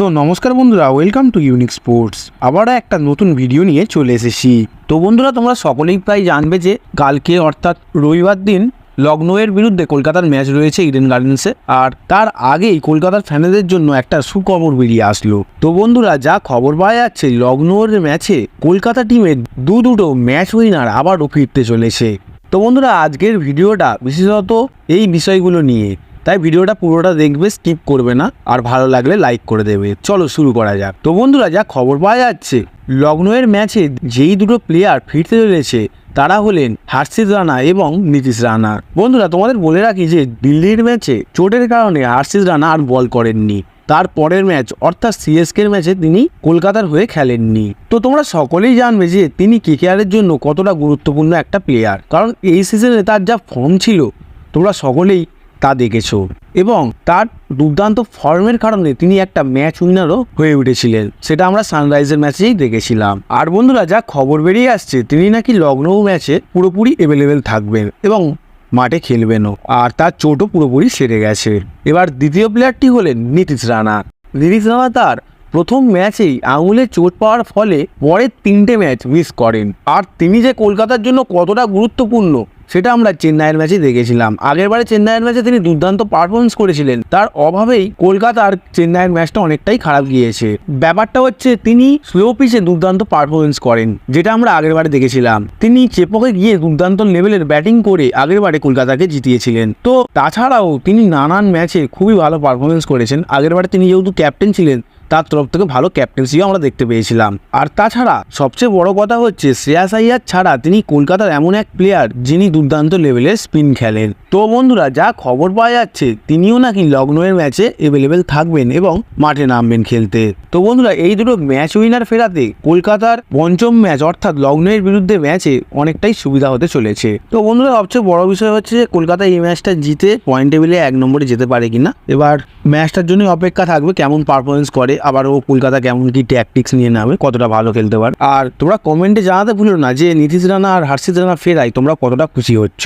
তো নমস্কার বন্ধুরা ওয়েলকাম টু ইউনিক স্পোর্টস আবারও একটা নতুন ভিডিও নিয়ে চলে এসেছি। তো বন্ধুরা, তোমরা সকলেই প্রায় জানবে যে কালকে অর্থাৎ রবিবার দিন লখনৌয়ের বিরুদ্ধে কলকাতার ম্যাচ রয়েছে ইডেন গার্ডেন্সে আর তার আগেই কলকাতার ফ্যানেদের জন্য একটা সুখবর বেরিয়ে আসলো। তো বন্ধুরা, যা খবর পাওয়া যাচ্ছে লখনৌয়ের ম্যাচে কলকাতা টিমের দু দুটো ম্যাচ উইনার আবারও ফিরতে চলেছে। তো বন্ধুরা, আজকের ভিডিওটা বিশেষত এই বিষয়গুলো নিয়ে। তাই ভিডিওটা পুরোটা দেখবে স্কিপ করবে না। আর ভালো লাগলে লাইক করে দেবে। চলো শুরু করা যাক। তো বন্ধুরা, যা খবর পাওয়া যাচ্ছে লখনৌয়ের ম্যাচে যেই দুটো প্লেয়ার ফিরতে চলেছে, তারা হলেন হার্ষিত রানা এবং নীতিশ রানা। বন্ধুরা, তোমাদের বলে রাখি যে দিল্লির ম্যাচে চোটের কারণে হার্ষিত রানা আর বল করেননি। তার পরের ম্যাচ, অর্থাৎ সিএসকের ম্যাচে তিনি কলকাতার হয়ে খেলেননি। তো তোমরা সকলেই জানবে যে তিনি কেকেআরের জন্য কতটা গুরুত্বপূর্ণ একটা প্লেয়ার কারণ এই সিজনে তার যা ফর্ম ছিল, তোমরা সকলেই তা দেখেছ। এবং তার দুর্দান্ত ফর্মের কারণে তিনি একটা ম্যাচ উইনারও হয়ে উঠেছিলেন। সেটা আমরা সানরাইজের ম্যাচেই দেখেছিলাম। আর বন্ধুরা, যা খবর বেরিয়ে আসছে, তিনি নাকি লখনৌ ম্যাচে পুরোপুরি অ্যাভেলেবেল থাকবেন এবং মাঠে খেলবেনও। আর তার চোটও পুরোপুরি সেরে গেছে। এবার দ্বিতীয় প্লেয়ারটি হলেন নীতিশ রানা। নীতিশ রানা তার প্রথম ম্যাচেই আঙুলে চোট পাওয়ার ফলে পরের তিনটে ম্যাচ মিস করেন। আর তিনি যে কলকাতার জন্য কতটা গুরুত্বপূর্ণ, সেটা আমরা চেন্নাইয়ের ম্যাচে দেখেছিলাম। আগেরবারে চেন্নাইয়ের ম্যাচে তিনি দুর্দান্ত পারফরমেন্স করেছিলেন। তার অভাবেই কলকাতার চেন্নাইয়ের ম্যাচটা অনেকটাই খারাপ গিয়েছে। ব্যাপারটা হচ্ছে, তিনি স্লো পিচে দুর্দান্ত পারফরমেন্স করেন, যেটা আমরা আগেরবারে দেখেছিলাম। তিনি চেপকে গিয়ে দুর্দান্ত লেভেলের ব্যাটিং করে আগেরবারে কলকাতাকে জিতিয়েছিলেন। তো তাছাড়াও তিনি নানান ম্যাচে খুবই ভালো পারফরমেন্স করেছেন। আগেরবারে তিনি যেহেতু ক্যাপ্টেন ছিলেন তার তরফ থেকে ভালো ক্যাপ্টেন্সিও আমরা দেখতে পেয়েছিলাম। আর তাছাড়া সবচেয়ে বড় কথা হচ্ছে, শ্রেয়াস আইয়ার ছাড়া তিনি কলকাতার এমন এক প্লেয়ার যিনি দুর্দান্ত লেভেলের স্পিন খেলেন। তো বন্ধুরা, যা খবর পাওয়া যাচ্ছে, তিনিও নাকি লগ্নের ম্যাচে অ্যাভেলেবেল থাকবেন এবং মাঠে নামবেন খেলতে। তো বন্ধুরা, এই দুটো ম্যাচ উইনার ফেরাতে কলকাতার পঞ্চম ম্যাচ অর্থাৎ লগ্নের বিরুদ্ধে ম্যাচে অনেকটাই সুবিধা হতে চলেছে। তো বন্ধুরা, সবচেয়ে বড় বিষয় হচ্ছে যে, কলকাতা এই ম্যাচটা জিতে পয়েন্ট টেবিলে এক নম্বরে যেতে পারে কিনা। এবার ম্যাচটার জন্য অপেক্ষা থাকবে কেমন পারফরমেন্স করে। আবার ও কলকাতা কেমন কি ট্যাকটিক্স নিয়ে নামে, কতটা ভালো খেলতে পার। আর তোমরা কমেন্টে জানাতে ভুলো না যে নীতিশ রানা আর হার্ষিত রানা ফেরাই তোমরা কতটা খুশি হচ্ছ?